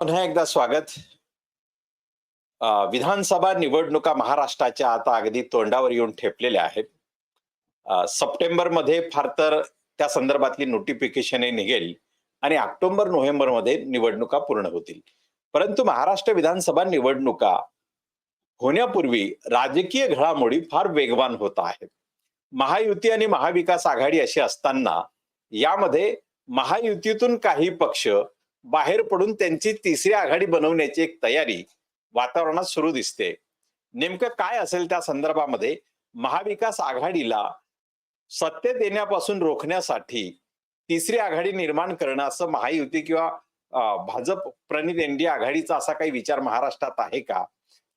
पुन्हा एकदा स्वागत. विधानसभा निवडणुका महाराष्ट्राच्या आता अगदी तोंडावर येऊन ठेपलेल्या आहेत. सप्टेंबरमध्ये फार तर त्या संदर्भातली नोटिफिकेशन निघेल आणि ऑक्टोबर नोव्हेंबरमध्ये निवडणुका पूर्ण होतील. परंतु महाराष्ट्र विधानसभा निवडणुका होण्यापूर्वी राजकीय घडामोडी फार वेगवान होत आहेत. महायुती आणि महाविकास आघाडी अशी असताना यामध्ये महायुतीतून काही पक्ष बाहेर पडून त्यांची तिसरी आघाडी बनवण्याची एक तयारी वातावरणात सुरू दिसते. नेमकं काय असेल त्या संदर्भामध्ये महाविकास आघाडीला सत्तेत येण्यापासून रोखण्यासाठी तिसरी आघाडी निर्माण करणं असं महायुती किंवा भाजप प्रणित एनडीए आघाडीचा असा काही विचार महाराष्ट्रात आहे का?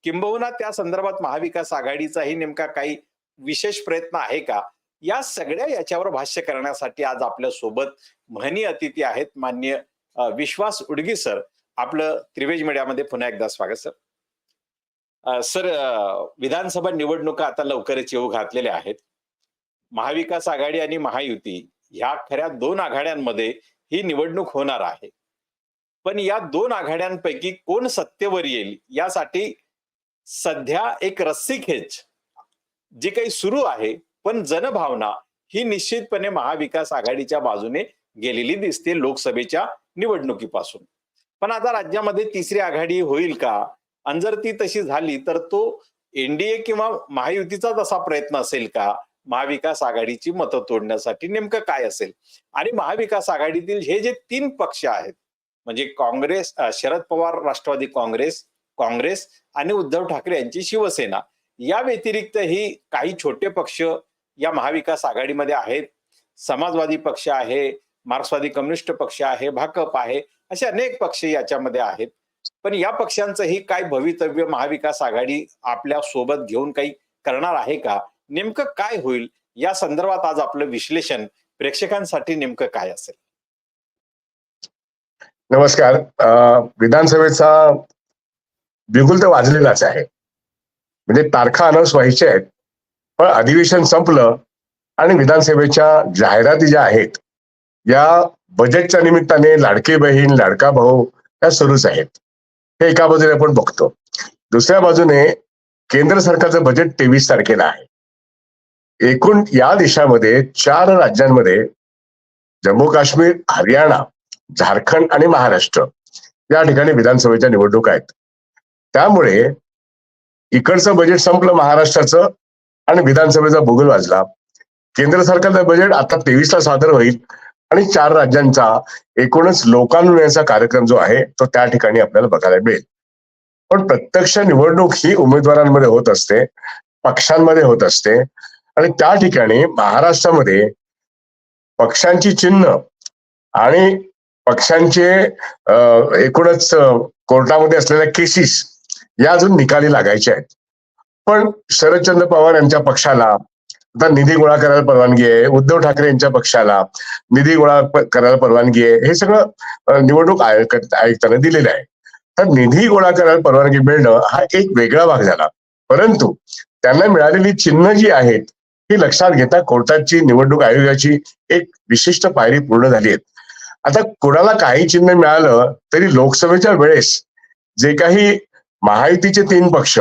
किंबहुना त्या संदर्भात महाविकास आघाडीचाही नेमका काही विशेष प्रयत्न आहे का? या सगळ्या याच्यावर भाष्य करण्यासाठी आज आपल्यासोबत म्हणी अतिथी आहेत मान्य विश्वास उडगी सर. आपलं त्रिवेज मीडियामध्ये पुन्हा एकदा स्वागत सर. सर विधानसभा निवडणुका आता लवकरच येऊ घातलेल्या आहेत. महाविकास आघाडी आणि महायुती ह्या खऱ्या दोन आघाड्यांमध्ये ही निवडणूक होणार आहे. पण या दोन आघाड्यांपैकी कोण सत्तेवर येईल यासाठी सध्या एक रस्सी खेच जी काही सुरू आहे पण जनभावना ही निश्चितपणे महाविकास आघाडीच्या बाजूने गेलेली दिसते लोकसभेच्या निवडणुकीपासून. पण आता राज्यामध्ये तिसरी आघाडी होईल का? आणि जर ती तशी झाली तर तो एनडीए किंवा महायुतीचाच असा प्रयत्न असेल का? महाविकास आघाडीची मतं तोडण्यासाठी नेमकं काय असेल? आणि महाविकास आघाडीतील हे जे तीन पक्ष आहेत म्हणजे काँग्रेस शरद पवार राष्ट्रवादी काँग्रेस काँग्रेस आणि उद्धव ठाकरे यांची शिवसेना या व्यतिरिक्तही काही छोटे पक्ष या महाविकास आघाडीमध्ये आहेत. समाजवादी पक्ष आहे मार्क्सवादी कम्युनिस्ट पक्ष आहे भाकप आहे असे अनेक पक्ष याच्यामध्ये आहेत. पण या पक्षांचंही काय भवितव्य महाविकास आघाडी आपल्यासोबत घेऊन काही करणार आहे का? नेमकं काय होईल? या संदर्भात आज आपलं विश्लेषण प्रेक्षकांसाठी नेमकं काय असेल? नमस्कार. विधानसभेचा बिगुल तर वाजलेलाच आहे. म्हणजे तारखा अनाऊन्स व्हायच्या आहेत पण अधिवेशन संपलं आणि विधानसभेच्या जाहिराती ज्या आहेत या बजेटच्या निमित्ताने लाडकी बहीण लाडका भाऊ या सुरूच आहेत. हे एका बाजूने आपण बघतो. दुसऱ्या बाजूने केंद्र सरकारचं बजेट तेवीस तारखेला आहे. एकूण या देशामध्ये चार राज्यांमध्ये जम्मू काश्मीर हरियाणा झारखंड आणि महाराष्ट्र या ठिकाणी विधानसभेच्या निवडणुका आहेत. त्यामुळे इकडचं बजेट संपलं महाराष्ट्राचं आणि विधानसभेचा भूगोल वाजला केंद्र सरकारचं बजेट आता तेवीसला सादर होईल. आणि चार राज्यांचा एकूणच लोकानुनयाचा कार्यक्रम जो आहे तो त्या ठिकाणी आपल्याला बघायला मिळेल. पण प्रत्यक्ष निवडणूक ही उमेदवारांमध्ये होत असते पक्षांमध्ये होत असते आणि त्या ठिकाणी महाराष्ट्रामध्ये पक्षांची चिन्ह आणि पक्षांचे एकूणच कोर्टामध्ये असलेल्या केसेस या अजून निकाली लागायच्या आहेत. पण शरदचंद्र पवार यांच्या पक्षाला आता निधी गोळा करायला परवानगी आहे. उद्धव ठाकरे यांच्या पक्षाला निधी गोळा करायला परवानगी आहे. हे सगळं निवडणूक आयोग आयुक्तांना दिलेलं आहे. तर निधी गोळा करायला परवानगी मिळणं हा एक वेगळा भाग झाला. परंतु त्यांना मिळालेली चिन्ह जी आहेत ही लक्षात घेता कोर्टाची निवडणूक आयोगाची एक विशिष्ट पायरी पूर्ण झाली आहे आता कोणाला काही चिन्ह मिळालं तरी लोकसभेच्या वेळेस जे काही महायुतीचे तीन पक्ष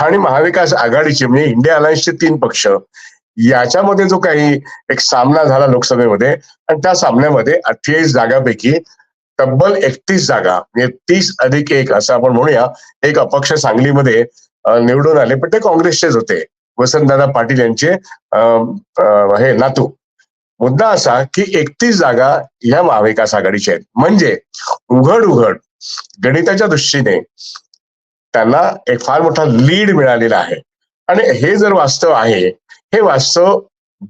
आणि महाविकास आघाडीचे म्हणजे इंडिया अलायन्सचे तीन पक्ष याच्यामध्ये जो काही एक सामना झाला लोकसभेमध्ये आणि त्या सामन्यामध्ये अठ्ठेचाळीस जागापैकी तब्बल एकतीस जागा म्हणजे तीस अधिक एक असं आपण म्हणूया एक अपक्ष सांगलीमध्ये निवडून आले. पण ते काँग्रेसचेच होते. वसंतदादा पाटील यांचे हे नातू. मुद्दा असा की एकतीस जागा ह्या महाविकास आघाडीच्या आहेत. म्हणजे उघड उघड गणिताच्या दृष्टीने त्यांना एक फार मोठा लीड मिळालेला आहे. आणि हे जर वास्तव आहे हे वास्तव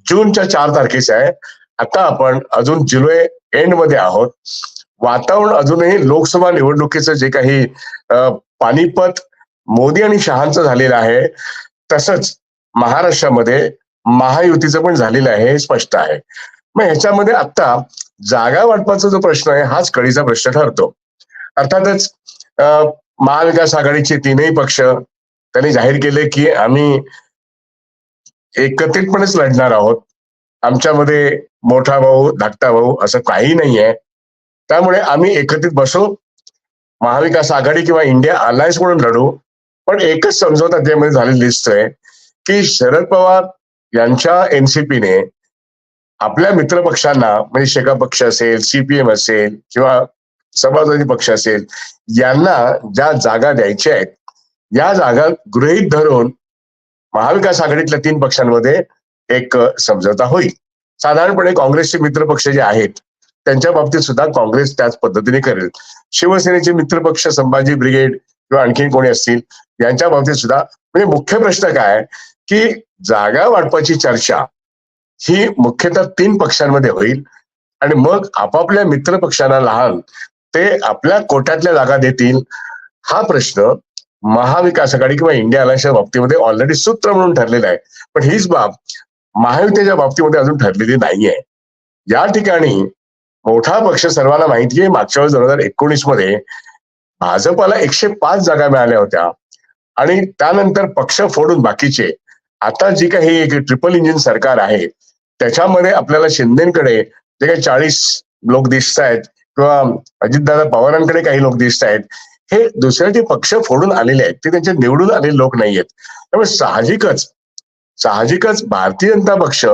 जूनच्या चार तारखेचं आहे. आता आपण अजून जुलै एंडमध्ये आहोत. वातावरण अजूनही लोकसभा निवडणुकीचं जे काही पानिपत मोदी आणि शहांचं झालेलं आहे तसंच महाराष्ट्रामध्ये महायुतीचं पण झालेलं आहे हे स्पष्ट आहे. मग ह्याच्यामध्ये आता जागा वाटपाचा जो प्रश्न आहे हाच कळीचा प्रश्न ठरतो. अर्थातच अं, महाविकास आघाडीचे तीनही पक्ष त्यांनी जाहीर केले की आम्ही एकत्रितपणेच लढणार आहोत. आमच्यामध्ये मोठा भाऊ धाकटा भाऊ असं काही नाही आहे त्यामुळे आम्ही एकत्रित बसू. महाविकास आघाडी किंवा इंडिया अलायन्स म्हणून लढू. पण एकच समजवता त्यामध्ये झालेली दिसतोय की शरद पवार यांच्या एनसीपीने आपल्या मित्रपक्षांना म्हणजे शेका पक्ष असेल सीपीएम असेल किंवा समाजवादी पक्ष असेल यांना ज्या जागा द्यायच्या आहेत या जागा गृहीत धरून महाविकास आघाडीतल्या तीन पक्षांमध्ये एक अ, समझोता होईल. साधारणपणे काँग्रेसचे मित्रपक्ष जे आहेत त्यांच्या बाबतीत सुद्धा काँग्रेस त्याच पद्धतीने करेल. शिवसेनेचे मित्रपक्ष संभाजी ब्रिगेड किंवा आणखी कोणी असतील यांच्या बाबतीत सुद्धा म्हणजे मुख्य प्रश्न काय की जागा वाटपाची चर्चा ही मुख्यतः तीन पक्षांमध्ये होईल आणि मग आपापल्या मित्र पक्षांना लहान ते आपल्या कोट्यातल्या जागा देतील हा प्रश्न महाविकास आघाडी किंवा इंडिया अलायन्सच्या बाबतीमध्ये ऑलरेडी सूत्र म्हणून ठरलेलं आहे. पण हीच बाब महायुतीच्या बाबतीमध्ये अजून ठरलेली नाहीये. या ठिकाणी मोठा पक्ष सर्वांना माहिती आहे मागच्या वेळेस दोन हजार एकोणीसमध्ये भाजपला एकशे पाच जागा मिळाल्या होत्या. आणि त्यानंतर पक्ष फोडून बाकीचे. आता जी काही एक ट्रिपल इंजिन सरकार आहे त्याच्यामध्ये आपल्याला शिंदेकडे जे काही चाळीस लोक दिसत आहेत किंवा अजितदादा पवारांकडे काही लोक दिसत आहेत हे दुसरे जे पक्ष फोडून आलेले आहेत. ते त्यांचे निवडून आलेले लोक नाही आहेत. त्यामुळे साहजिकच साहजिकच भारतीय जनता पक्ष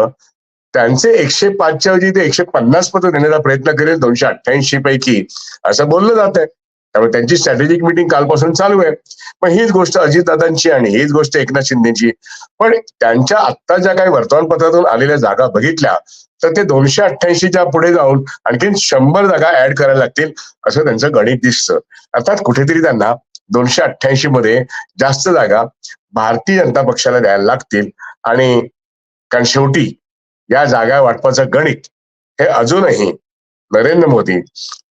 त्यांचे एकशे पाचच्या ऐवजी ते एकशे पन्नास पद देण्याचा प्रयत्न करेल दोनशे अठ्ठ्याऐंशी पैकी. असं बोललं जात आहे त्यामुळे त्यांची स्ट्रॅटेजिक मिटिंग कालपासून चालू आहे. पण हीच गोष्ट अजितदादांची आणि हीच गोष्ट एकनाथ शिंदेची. पण त्यांच्या आत्ता ज्या काही वर्तमानपत्रातून आलेल्या जागा बघितल्या तर ते दोनशे अठ्ठ्याऐंशीच्या पुढे जाऊन आणखीन शंभर जागा ऍड करायला लागतील असं त्यांचं गणित दिसतं. अर्थात कुठेतरी त्यांना दोनशे अठ्ठ्याऐंशी मध्ये जास्त जागा भारतीय जनता पक्षाला द्यायला लागतील. आणि कारण शेवटी या जागा वाटपाचं गणित हे अजूनही नरेंद्र मोदी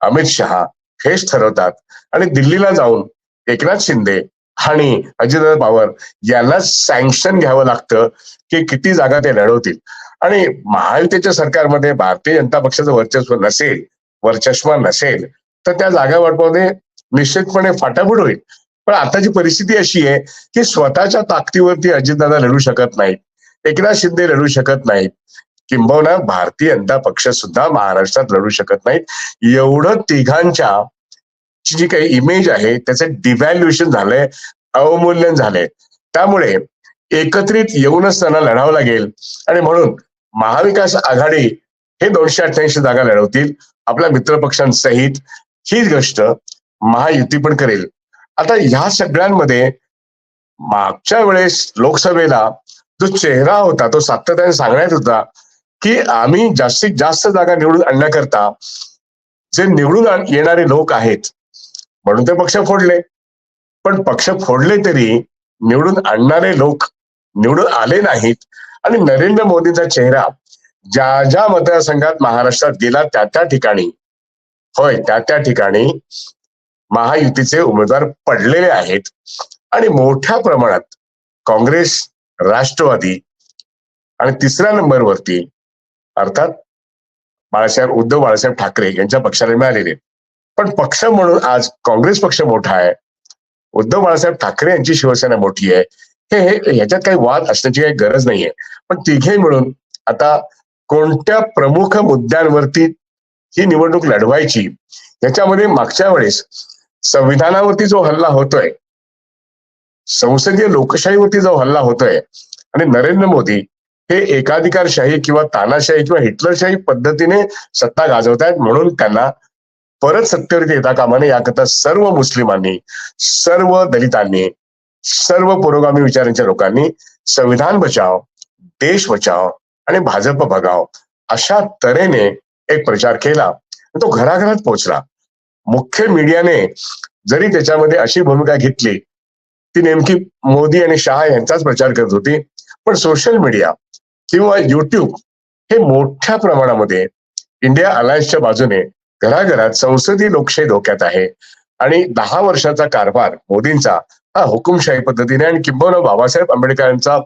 अमित शहा हेच ठरवतात. आणि दिल्लीला जाऊन एकनाथ शिंदे आणि अजितदादा पवार यांना सँक्शन घ्यावं लागतं की किती जागा ते लढवतील. आणि महायुतीच्या सरकारमध्ये भारतीय जनता पक्षाचं वर्चस्व नसेल वर्चस्व नसेल तर त्या जागा वाटपामध्ये निश्चितपणे फाटाफूट होईल. पण आताची परिस्थिती अशी आहे की स्वतःच्या ताकदीवरती अजितदादा लढू शकत नाहीत एकनाथ शिंदे लढू शकत नाहीत किंबहुना भारतीय जनता पक्ष सुद्धा महाराष्ट्रात लढू शकत नाहीत. एवढं तिघांच्या ची जी काही इमेज आहे त्याचं डिव्हॅल्युएशन झालंय अवमूल्यन झालंय. त्यामुळे एकत्रित येऊनच त्यांना लढावं लागेल. आणि म्हणून महाविकास आघाडी हे दोनशे अठ्ठ्याऐंशी जागा लढवतील. आपल्या मित्रपक्षांसहित हीच गोष्ट महायुती पण करेल. आता ह्या सगळ्यांमध्ये मागच्या वेळेस लोकसभेला जो चेहरा होता तो सातत्याने सांगण्यात होता की आम्ही जास्तीत जास्त जागा निवडून आणण्याकरता जे निवडून येणारे लोक आहेत म्हणून ते पक्ष फोडले. पण पक्ष फोडले तरी निवडून आणणारे लोक निवडून आले नाहीत. आणि नरेंद्र मोदींचा चेहरा ज्या ज्या मतदारसंघात महाराष्ट्रात गेला त्या त्या ठिकाणी होय त्या त्या ठिकाणी महायुतीचे उमेदवार पडलेले आहेत. आणि मोठ्या प्रमाणात काँग्रेस राष्ट्रवादी आणि तिसऱ्या नंबरवरती अर्थात बाळासाहेब उद्धव बाळासाहेब ठाकरे यांच्या पक्षाला मिळालेले पण पक्ष म्हणून आज काँग्रेस पक्ष मोठा आहे. उद्धव बाळासाहेब ठाकरे यांची शिवसेना मोठी आहे. हे ह्याच्यात काही वाद असण्याची काही गरज नाहीये. पण तिघे मिळून आता कोणत्या प्रमुख मुद्द्यांवरती ही निवडणूक लढवायची याच्यामध्ये मागच्या वेळेस संविधानावरती जो हल्ला होतोय संसदीय लोकशाहीवरती जो हल्ला होतोय आणि नरेंद्र मोदी हे एकाधिकारशाही किंवा तानाशाही किंवा हिटलरशाही पद्धतीने सत्ता गाजवतायत म्हणून त्यांना परत सत्तेवरती येता कामाने याकरता सर्व मुस्लिमांनी सर्व दलितांनी सर्व पुरोगामी विचारांच्या लोकांनी संविधान बचाव देश बचाव आणि भाजप भगाव अशा तऱ्हेने एक प्रचार केला तो घराघरात पोहोचला. मुख्य मीडियाने जरी त्याच्यामध्ये अशी भूमिका घेतली ती नेमकी मोदी आणि शहा यांचाच प्रचार करत होती पण सोशल मीडिया किंवा युट्यूब हे मोठ्या प्रमाणामध्ये इंडिया अलायन्सच्या बाजूने घराघरात संसदीय लोकशाही धोक्यात आहे. आणि दहा वर्षाचा कारभार मोदींचा हा हुकुमशाही पद्धतीने आणि किंबहुना बाबासाहेब आंबेडकरांचा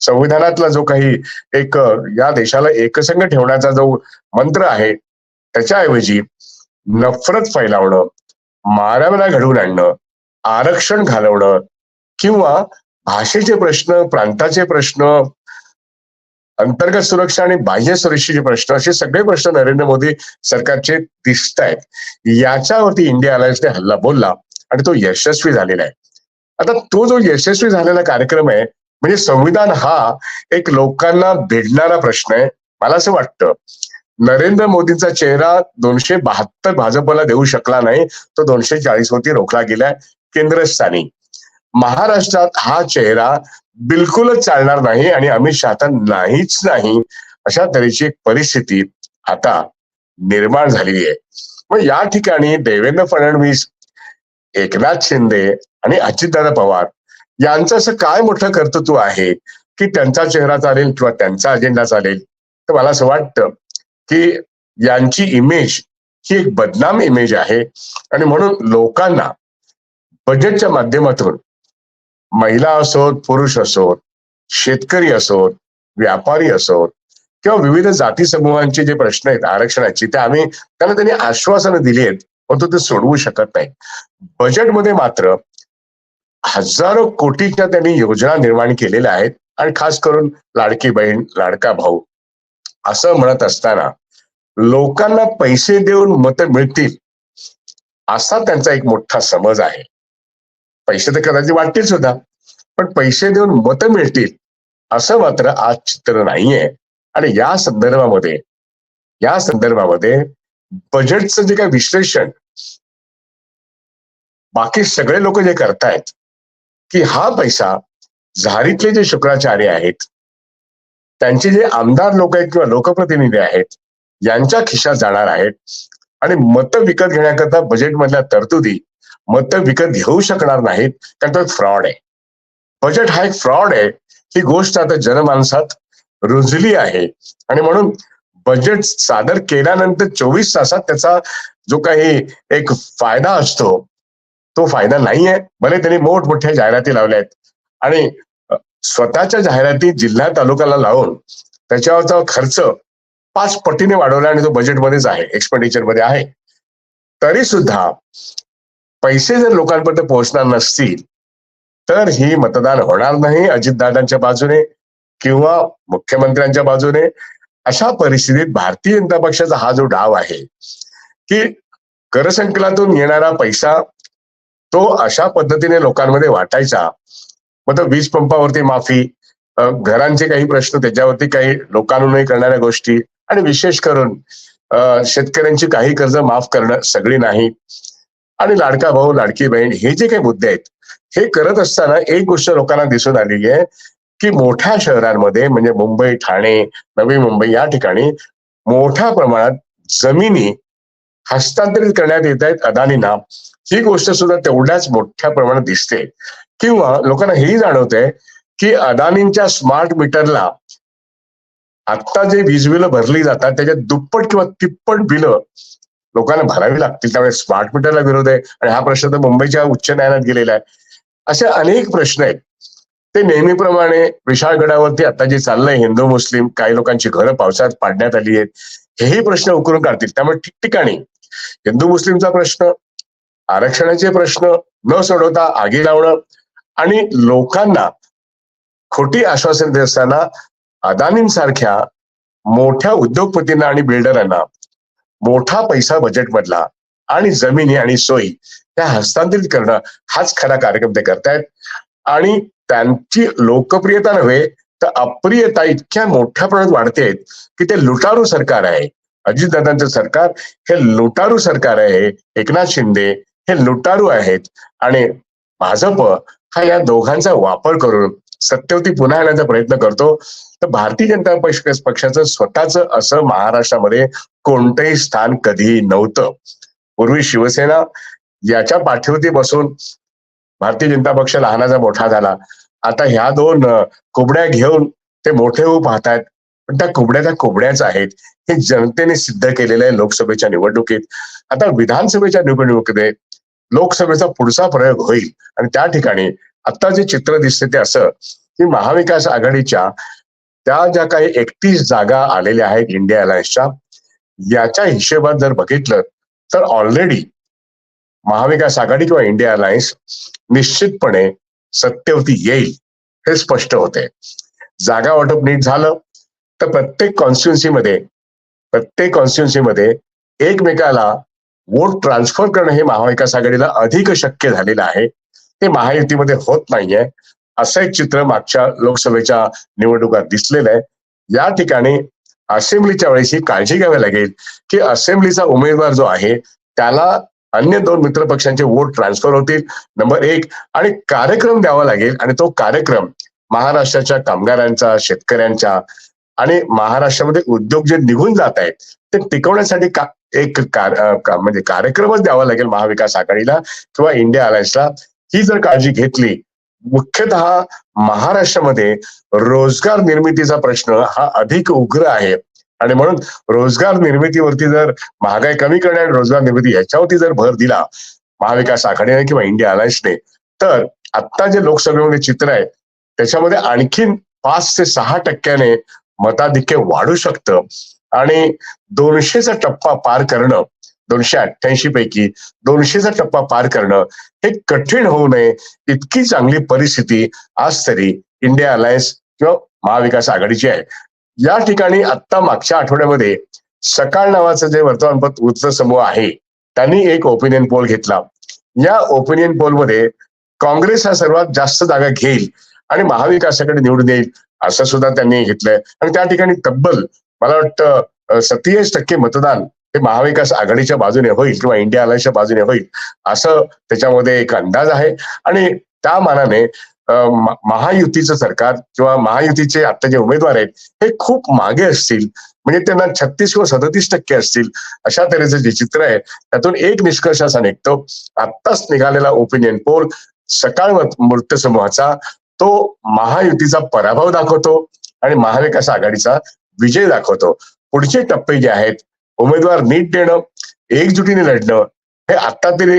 संविधानातला जो काही एक या देशाला एकसंघ ठेवण्याचा जो मंत्र आहे त्याच्याऐवजी नफरत फैलावणं मारामारा घडवून आणणं आरक्षण घालवणं किंवा भाषेचे प्रश्न प्रांताचे प्रश्न अंतर्गत सुरक्षा आणि बाह्य सुरक्षेचे प्रश्न असे सगळे प्रश्न नरेंद्र मोदी सरकारचे दिसत आहेत याच्यावरती इंडिया अलायन्सने हल्ला बोलला आणि तो यशस्वी झालेला आहे. आता तो जो यशस्वी झालेला कार्यक्रम आहे म्हणजे संविधान हा एक लोकांना भिडणारा प्रश्न आहे मला असं वाटतं. नरेंद्र मोदींचा चेहरा दोनशे बहात्तर भाजपला देऊ शकला नाही तो दोनशे चाळीस वरती रोखला गेलाय केंद्रस्थानी. महाराष्ट्रात हा चेहरा बिलकुलच चालणार नाही आणि अमित शहा आता नाहीच नाही. अशा तऱ्हेची एक परिस्थिती आता निर्माण झालेली आहे. मग या ठिकाणी देवेंद्र फडणवीस एकनाथ शिंदे आणि अजितदादा पवार यांचं असं काय मोठं कर्तृत्व आहे की त्यांचा चेहरा चालेल किंवा त्यांचा अजेंडा चालेल? तर मला असं वाटतं की यांची इमेज ही एक बदनाम इमेज आहे. आणि म्हणून लोकांना बजेटच्या माध्यमातून महिला असोत पुरुष असोत शेतकरी असोत व्यापारी असोत किंवा विविध जाती समूहांचे जे प्रश्न आहेत आरक्षणाची ते आम्ही त्यांना त्यांनी आश्वासनं दिली आहेत परंतु ते सोडवू शकत नाही. बजेटमध्ये मात्र हजारो कोटीच्या त्यांनी योजना निर्माण केलेल्या आहेत आणि खास करून लाडकी बहीण लाडका भाऊ असं म्हणत असताना लोकांना पैसे देऊन मतं मिळतील असा त्यांचा एक मोठा समज आहे. पैसे तर कदाचित वाटतील सुद्धा पण पैसे देऊन मतं मिळतील असं मात्र आज चित्र नाहीये. आणि या संदर्भामध्ये या संदर्भामध्ये बजेटचं जे काही विश्लेषण बाकी सगळे लोक जे करतायत की हा पैसा झारीतले जे शुक्राचार्य आहेत त्यांचे जे आमदार लोक आहेत किंवा लोकप्रतिनिधी आहेत यांच्या खिशात जाणार आहेत. आणि मतं विकत घेण्याकरता बजेटमधल्या तरतुदी मतं विकत घेऊ शकणार नाहीत कारण तो एक फ्रॉड आहे. बजेट हा एक फ्रॉड आहे. ही गोष्ट आता जनमानसात रुजली आहे. आणि म्हणून बजेट सादर केल्यानंतर चोवीस तासात त्याचा जो काही एक फायदा असतो तो फायदा नाही आहे भले त्यांनी मोठमोठ्या जाहिराती लावल्या आहेत. आणि स्वतःच्या जाहिराती जिल्हा तालुक्याला लावून त्याच्यावरचा खर्च पाच पटीने वाढवला आणि तो बजेटमध्येच आहे एक्सपेंडिचरमध्ये आहे. तरी सुद्धा पैसे जर लोकांपर्यंत पोहोचणार नसतील तर ही मतदान होणार नाही अजितदादांच्या बाजूने किंवा मुख्यमंत्र्यांच्या बाजूने. अशा परिस्थितीत भारतीय जनता पक्षाचा हा जो डाव आहे की करसंकलातून येणारा पैसा तो अशा पद्धतीने लोकांमध्ये वाटायचा. मग वीज पंपावरती माफी घरांचे काही प्रश्न त्याच्यावरती काही लोकांनाही करणाऱ्या गोष्टी आणि विशेष करून अ, शेतकऱ्यांची काही कर्ज माफ करणं सगळी नाही. आणि लाडका भाऊ लाडकी बहीण हे जे काही मुद्दे आहेत हे करत असताना एक गोष्ट लोकांना दिसून आलेली आहे की मोठ्या शहरांमध्ये म्हणजे मुंबई ठाणे नवी मुंबई या ठिकाणी मोठ्या प्रमाणात जमिनी हस्तांतरित करण्यात येत आहेत. अदानींना ही गोष्ट सुद्धा तेवढ्याच मोठ्या प्रमाणात दिसते. किंवा लोकांना हेही जाणवतंय की अदानींच्या स्मार्ट मीटरला आत्ता जे वीज बिलं भरली जातात त्याच्यात दुप्पट किंवा तिप्पट बिलं लोकांना भरावी लागतील त्यामुळे स्मार्ट मीटरला विरोध आहे आणि हा प्रश्न तर मुंबईच्या उच्च न्यायालयात गेलेला आहे. असे अनेक प्रश्न आहेत. ते नेहमीप्रमाणे विशाळगडावरती आता जे चाललंय हिंदू मुस्लिम काही लोकांची घरं पावसाळ्यात पाडण्यात आली आहेत हेही प्रश्न उकरून काढतील. त्यामुळे ठिकठिकाणी हिंदू मुस्लिमचा प्रश्न आरक्षणाचे प्रश्न न सोडवता आगी लावणं आणि लोकांना खोटी आश्वासन देत असताना अदानींसारख्या मोठ्या उद्योगपतींना आणि बिल्डरांना मोठा पैसा बजेटमधला आणि जमिनी आणि सोयी त्या हस्तांतरित करणं हाच खरा कार्यक्रम ते करतायत. आणि त्यांची लोकप्रियता नव्हे तर अप्रियता इतक्या मोठ्या प्रमाणात वाढते की ते लुटारू सरकार आहे. अजितदादांचं सरकार हे लुटारू सरकार आहे. एकनाथ शिंदे हे लुटारू आहेत. आणि भाजप हा या दोघांचा वापर करून सत्यवती पुन्हा येण्याचा प्रयत्न करतो. तर भारतीय जनता पक्ष पक्षाचं स्वतःच असं महाराष्ट्रामध्ये कोणतंही स्थान कधीही नव्हतं. पूर्वी शिवसेना याच्या पाठीवरती बसून भारतीय जनता पक्ष लहानाचा मोठा झाला. आता ह्या दोन कुबड्या घेऊन ते मोठे होऊ पाहतायत. पण त्या कुबड्या त्या कुबड्याच आहेत. हे जनतेने सिद्ध केलेलं आहे लोकसभेच्या निवडणुकीत. आता विधानसभेच्या निवडणुकीमध्ये लोकसभेचा पुढचा प्रयोग होईल. आणि त्या ठिकाणी आता जे चित्र दिसते ते असं की महाविकास आघाडीच्या त्या ज्या काही एकतीस जागा आलेल्या आहेत इंडिया अलायन्सच्या याच्या हिशेबात जर बघितलं तर ऑलरेडी महाविकास आघाडी किंवा इंडिया अलायन्स निश्चितपणे सत्तेवरती येईल हे स्पष्ट होते. जागा वाटप नीट झालं तर प्रत्येक कॉन्स्टिट्युन्सीमध्ये प्रत्येक कॉन्स्टिट्युन्सीमध्ये एकमेकाला वोट ट्रान्सफर करणं हे महाविकास आघाडीला अधिक शक्य झालेलं आहे. ते महायुतीमध्ये होत नाहीये. असं एक चित्र मागच्या लोकसभेच्या निवडणुकात दिसलेलं आहे. या ठिकाणी असेंब्लीच्या वेळेस ही काळजी घ्यावी लागेल की असेंब्लीचा उमेदवार जो आहे त्याला अन्य दोन मित्र पक्षांचे वोट ट्रान्सफर होतील नंबर एक आणि कार्यक्रम द्यावा लागेल आणि तो कार्यक्रम महाराष्ट्राच्या कामगारांचा शेतकऱ्यांच्या आणि महाराष्ट्रामध्ये उद्योग जे निघून जात आहेत ते टिकवण्यासाठी का एक कार- का- म्हणजे कार्यक्रमच द्यावा लागेल महाविकास आघाडीला किंवा इंडिया अलायन्सला. ही जर काळजी घेतली मुख्यतः महाराष्ट्रामध्ये रोजगार निर्मितीचा प्रश्न हा अधिक उग्र आहे. आणि म्हणून रोजगार निर्मितीवरती जर महागाई कमी करणे आणि रोजगार निर्मिती याच्यावरती जर भर दिला महाविकास आघाडीने किंवा इंडिया अलायन्सने तर आता जे लोकसभेमध्ये चित्र आहे त्याच्यामध्ये आणखीन पाच ते सहा टक्क्याने मताधिक्य वाढू शकतं. आणि दोनशेचा टप्पा पार करणं दोनशे अठ्ठ्याऐंशी पैकी दोनशेचा टप्पा पार करणं हे कठीण होऊ नये. इतकी चांगली परिस्थिती आज तरी इंडिया अलायन्स किंवा महाविकास आघाडीची आहे. या ठिकाणी आत्ता मागच्या आठवड्यामध्ये सकाळ नावाचं जे वर्तमानपत्र वृत्त समूह आहे त्यांनी एक ओपिनियन पोल घेतला. या ओपिनियन पोलमध्ये काँग्रेस हा सर्वात जास्त जागा घेईल आणि महाविकासाकडे निवडून येईल असं सुद्धा त्यांनी घेतलंय. आणि त्या ठिकाणी तब्बल मला वाटतं सत्तेचाळीस टक्के मतदान हे महाविकास आघाडीच्या बाजूने होईल किंवा इंडिया अलायन्सच्या बाजूने होईल असं त्याच्यामध्ये एक अंदाज आहे. आणि त्या मानाने महायुतीचं सरकार किंवा महायुतीचे आता जे उमेदवार आहेत हे खूप मागे असतील. म्हणजे त्यांना छत्तीस किंवा सदतीस टक्के असतील अशा तऱ्हेचं जे चित्र आहे त्यातून एक निष्कर्ष असा निघतो. आत्ताच निघालेला ओपिनियन पोल सकाळ मृत्यू समूहाचा तो महायुतीचा पराभव दाखवतो आणि महाविकास आघाडीचा विजय दाखवतो. पुढचे टप्पे जे आहेत उमेदवार नीट देणं एकजुटीने लढणं हे आत्ता तरी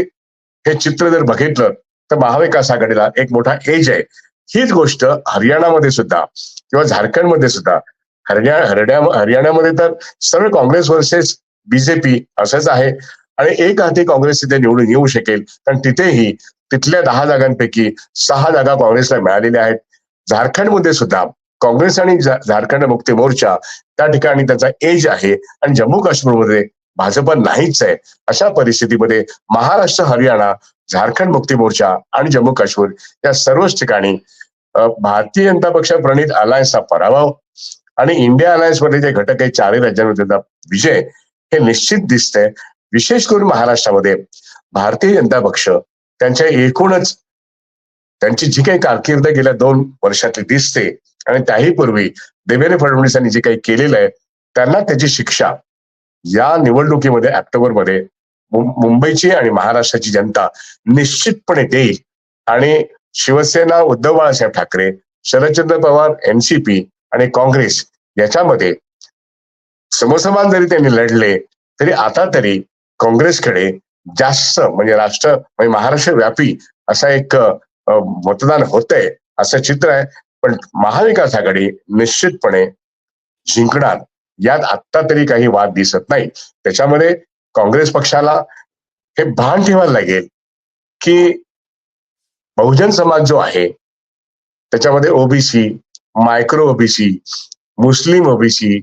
हे चित्र जर बघितलं तर महाविकास आघाडीला एक मोठा एज आहे. हीच गोष्ट हरियाणामध्ये सुद्धा किंवा झारखंडमध्ये सुद्धा. हरिया हरड्या हरियाणामध्ये तर सरळ काँग्रेस वर्सेस बीजेपी असंच आहे. आणि एक हाती काँग्रेस तिथे निवडून येऊ शकेल कारण तिथेही तिथल्या दहा जागांपैकी सहा जागा काँग्रेसला मिळालेल्या आहेत. झारखंडमध्ये सुद्धा काँग्रेस आणि झारखंड मुक्ती मोर्चा त्या ठिकाणी त्याचा एज आहे आणि जम्मू काश्मीरमध्ये भाजप नाहीच आहे. अशा परिस्थितीमध्ये महाराष्ट्र हरियाणा झारखंड मुक्ती मोर्चा आणि जम्मू काश्मीर या सर्वच ठिकाणी भारतीय जनता पक्ष प्रणित अलायन्सचा पराभव आणि इंडिया अलायन्समध्ये जे घटक आहे चारही राज्यांमध्ये विजय हे निश्चित दिसतंय. विशेष करून महाराष्ट्रामध्ये भारतीय जनता पक्ष त्यांच्या एकूणच त्यांची जी काही कारकीर्द गेल्या दोन वर्षातली दिसते आणि त्याही पूर्वी देवेंद्र फडणवीसांनी जे काही केलेलं आहे त्यांना त्याची शिक्षा या निवडणुकीमध्ये ऑक्टोबरमध्ये मुंबईची आणि महाराष्ट्राची जनता निश्चितपणे देईल. आणि शिवसेना उद्धव बाळासाहेब ठाकरे शरदचंद्र पवार एनसीपी आणि काँग्रेस याच्यामध्ये समसमान जरी त्यांनी लढले तरी आता तरी काँग्रेसकडे जास्त म्हणजे राष्ट्र म्हणजे महाराष्ट्र व्यापी असा एक मतदान होतंय असं चित्र आहे. पण महाविकास आघाडी निश्चितपणे जिंकणार. यात आत्ता तरी काही वाद दिसत नाही. त्याच्यामध्ये काँग्रेस पक्षाला हे भान ठेवायला लागेल की बहुजन समाज जो आहे त्याच्यामध्ये OBC micro OBC Muslim OBC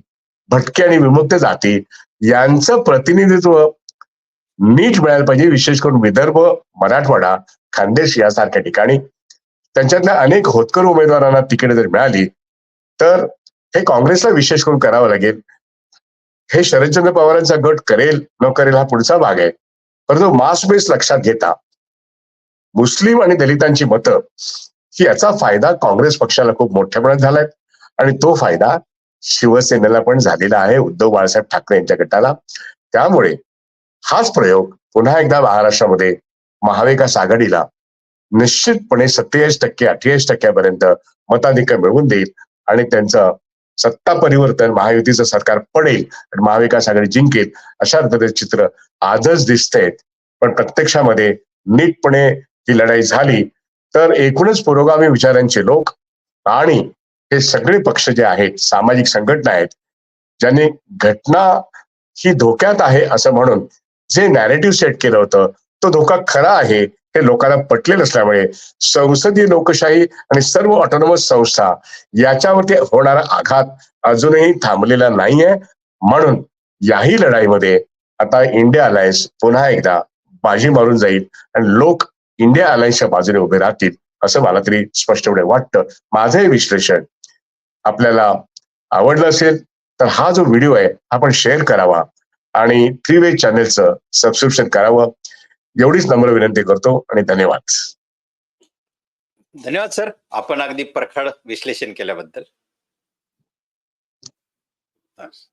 भटके आणि विमुक्त जाती यांचं प्रतिनिधित्व नीट मिळायला पाहिजे. विशेष करून विदर्भ मराठवाडा खानदेश यासारख्या ठिकाणी त्यांच्यातल्या अनेक होतकर उमेदवारांना तिकीट जर मिळाली तर हे काँग्रेसला विशेष करून करावं लागेल. हे शरदचंद्र पवारांचा गट करेल न करेल हा पुढचा भाग आहे. परंतु मास बेस लक्षात घेता मुस्लिम आणि दलितांची मतं की याचा फायदा काँग्रेस पक्षाला खूप मोठ्या प्रमाणात झालाय. आणि तो फायदा शिवसेनेला पण झालेला आहे उद्धव बाळासाहेब ठाकरे यांच्या गटाला. त्यामुळे हाच प्रयोग पुन्हा एकदा महाराष्ट्रामध्ये महाविकास आघाडीला निश्चितपणे सत्तेचाळीस टक्के अठ्ठेचाळीस टक्क्यापर्यंत मताधिक्य मिळवून देईल आणि त्यांचं सत्ता परिवर्तन महायुतीचं सरकार पडेल आणि महाविकास आघाडी जिंकेल अशा पद्धतीचे चित्र आजच दिसतंय. पण प्रत्यक्षामध्ये नीटपणे ही लढाई झाली तर एकूणच पुरोगामी विचारांचे लोक आणि हे सगळे पक्ष जे आहेत सामाजिक संघटना आहेत ज्यांनी घटना ही धोक्यात आहे असं म्हणून जे नॅरेटिव्ह सेट केलं होतं तो धोका खरा आहे हे लोकांना पटलेलं असल्यामुळे संसदीय लोकशाही आणि सर्व ऑटोनॉमस संस्था याच्यावरती होणारा आघात अजूनही थांबलेला नाहीये. म्हणून याही लढाईमध्ये आता इंडिया अलायन्स पुन्हा एकदा बाजी मारून जाईल आणि लोक इंडिया अलायन्सच्या बाजूने उभे राहतील असं मला तरी स्पष्टपणे वाटतं. माझं हे विश्लेषण आपल्याला आवडलं असेल तर हा जो व्हिडिओ आहे आपण शेअर करावा आणि थ्री वे चॅनेलचं सबस्क्रिप्शन करावं. एवढीच नम्र विनंती करतो आणि धन्यवाद. धन्यवाद सर. आपण अगदी परखड विश्लेषण केल्याबद्दल.